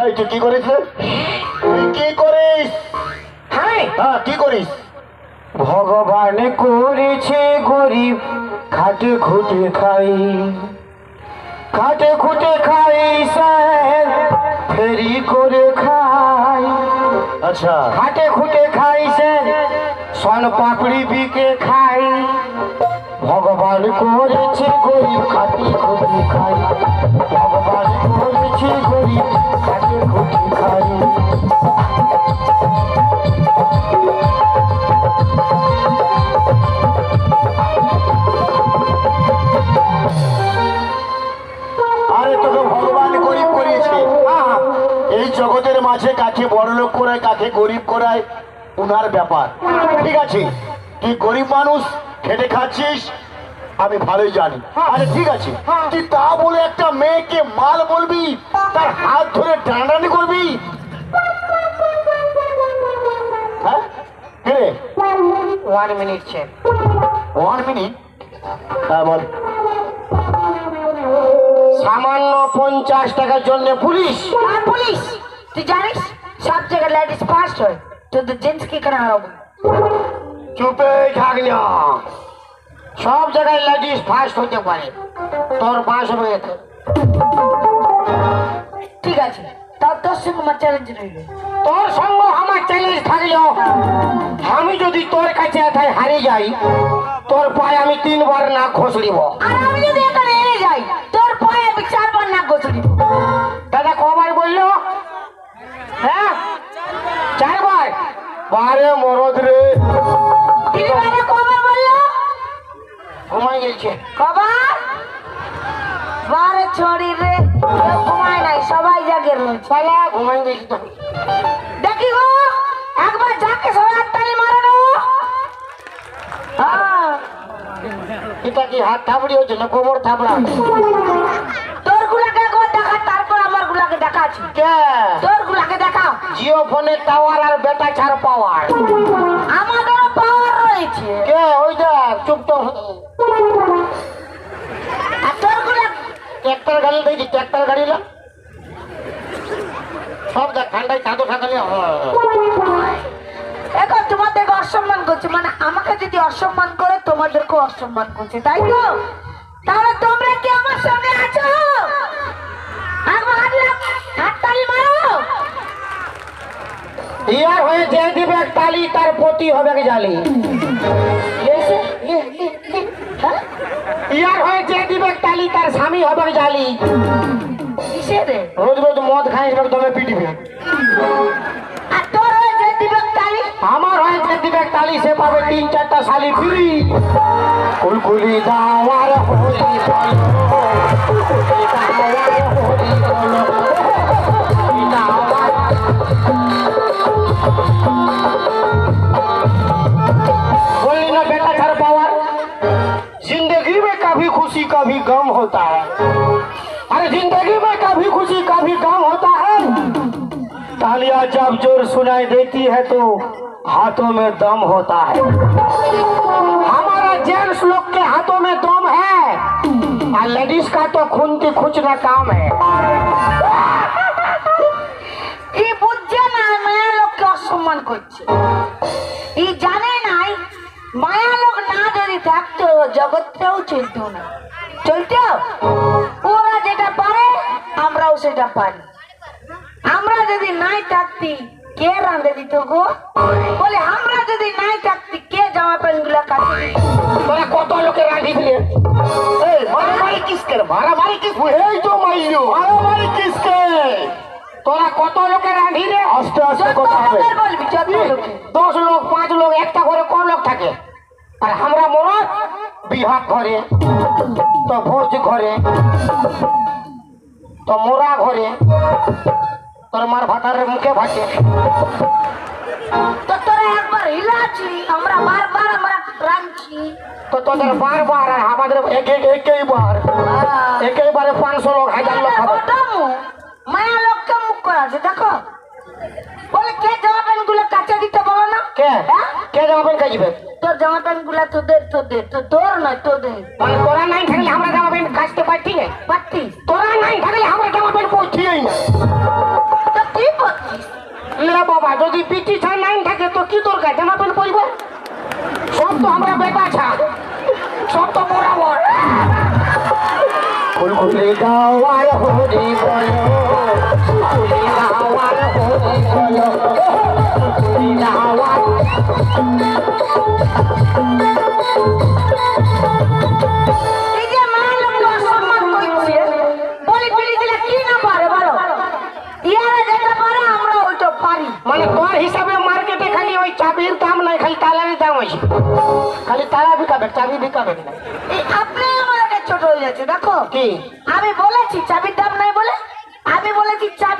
এই তুই কি করিস রে? তুই কি করিস? হ্যাঁ হ্যাঁ কি করিস? ভগবান করেছে গরিব খাটে খুটে খাই। খাটে খুটে খাই স্যার ফেরি করে খাই। আচ্ছা। খাটে খুটে খাই স্যার সন পাপড়ি বিকে খাই। ভগবান করেছে গরিব খাটে খুটে খাই ভগবান করেছে গরিব খাটে খুটে খাই আরে তোকে ভগবান গরিব করিয়েছে। আহা, এই জগতের মাঝে কাকে বড় লোক করায় কাকে গরিব করায় উনার ব্যাপার। ঠিক আছে? তুই গরিব মানুষ খেটে খাচ্ছিস? আমি ভালোই জানি। আরে ঠিক আছে। তুই তা বলে একটা মেয়েকে মাল বলবি তার হাত ধরে টানাটানি করবি? হ্যাঁ? কে one minute check one minute হ্যাঁ বল। সামান্য পঞ্চাশ টাকার জন্য পুলিশ। আর পুলিশ। তুই জানিস সব জায়গায় লেডিস ফার্স্ট হয়। তোদের জেন্টস কি কেন হবে চুপে থাক না সব জায়গায় লেডিস ফার্স্ট হতে পারে। তোর বাস এতে। ঠিক আছে তার তোর সঙ্গে আমার চ্যালেঞ্জ রইল। তোর সঙ্গ আমার চ্যালেঞ্জ থাকলেও আমি যদি তোর কাছে এথায় হারিয়ে যাই তোর পায়ে আমি তিনবার না খসড়িব আর আমি যদি এখানে এড়ে যাই তোর পায়ে আমি চারবার না গোছড়ি দাদা কবার বলল? হ্যাঁ? চারবার? বারে মরদ রে। ঘুমাই গেছে। কবার? বারে ছড়ি রে। ঘুমায় নাই সবাই জাগের রয়েছে সালা ঘুমাই গেছি তো। দেখি গো একবার যাকে সবাই হাততালি মারে না হ্যাঁ। এটা কি হাত থাবড়ি হচ্ছে না গোবর থাবড়া তোর গুলাকে একবার দেখা তারপর আমার গুলাকে দেখাচ্ছি কে? তোর গুলাকে দেখাও। জিও ফোনের টাওয়ার আর বেটা ছাড় পাওয়ার। আমাদেরও ট্র্যাক্টর গাড়ি দেখছি ট্র্যাক্টর গাড়ি না সব দেখ ঠান্ডায় এখন তোমাদেরকে অসম্মান করছে মানে আমাকে যদি অসম্মান করে তোমাদেরকে অসম্মান করছে তাই তো? তাহলে তোমরা কি আমার সঙ্গে আছো? হাততালি মারো। ইয়ার হয়ে যে দিবে তালি তার প্রতি হবে জালি এসে, এ, এ, এ, হ্যাঁ? ইয়ার হয়ে যে তালি তার স্বামী হবে জালি। রে? রোজ রোজ মদ খাই তবে পিটিবে। আর তোর হয়ে যে দিবে তালি? আমার হয়ে যে দিবে তালি সে পাবে তিন চারটা শালি ফ্রি। কুলকুলি দাওয়ার হোলি বলো কুলকুলি দাওয়ার खुशी कभी गम होता है। अरे ज़िंदगी में कभी खुशी कभी गम होता है। तालियाँ जब ज़ोर सुनाई देती है तो हाथों में दम होता है। हमारा जेंट्स लोग के हाथों में दम है। और लेडीज़ का तो खून की खुच खुचना काम है। ये बुझे ना, मैं लोग क्या सुमन कुछ ये থাকতো জগৎটাও চলতো না। চলতো? ওরা যেটা পারে আমরাও সেটা পারি। আমরা যদি নাই থাকতি কে রাঁধে দিত গো? বলে আমরা যদি নাই থাকতি কে জামা প্যান্টগুলা কাটে? তোরা কত লোকে রাঁধি দিলে মারামারি? মারামারি কিস এই তো মাইলো। মারামারি কিসকে তোরা কত লোকে রাঁধি রে আস্তে আস্তে কথা হবে। লোকের বলবি লোক পাঁচ লোক একটা করে কম লোক থাকে আর আমরা মরদ বিহার ঘরে তো ভোজ ঘরে তো মোরা ঘরে তোর মার ভাতারের মুখে ভাটে। তো তোরা একবার হিলাছি আমরা বারবার আমরা রাঁধছি। তো তোদের বারবার আর আমাদের এক এক একই বার একই বারে পাঁচশো লোক হাজার লোক খাবে। ওটামু মায়া লোককে মুখ করা আছে দেখো। বলে কে জামা প্যান্টগুলো কাঁচা দিতে বলো না? কে? হ্যাঁ? কে জামা প্যান্ট কাজবে তোর জামা প্যান্টগুলা তোদের তোদের তো তোর নয় তোদের। মানে তোরা নাই থাকলে আমরা জামা প্যান্ট কাচতে পারছি না? পারতি তোরা নাই থাকলে আমরা জামা প্যান্ট পৌঁছিই না। তো বাবা যদি পিটি ছাড় নাইন থাকে তো কি দরকার? জামা প্যান্ট পরবে? সব তো আমরা বেটা ছাড় সব তো বরাবর। ফুল খুলে দাও আর হরি বলো। মানে তোর হিসাবে মার্কেটে খালি ওই চাবির দাম নাই খালি তালার দাম আছে খালি তালা বিকাবে চাবি বিকাবে আপনি আমার একটা ছোট হয়ে যাচ্ছে দেখো। কি? আমি বলেছি চাবির দাম নাই বলে আমি বলেছি চাবি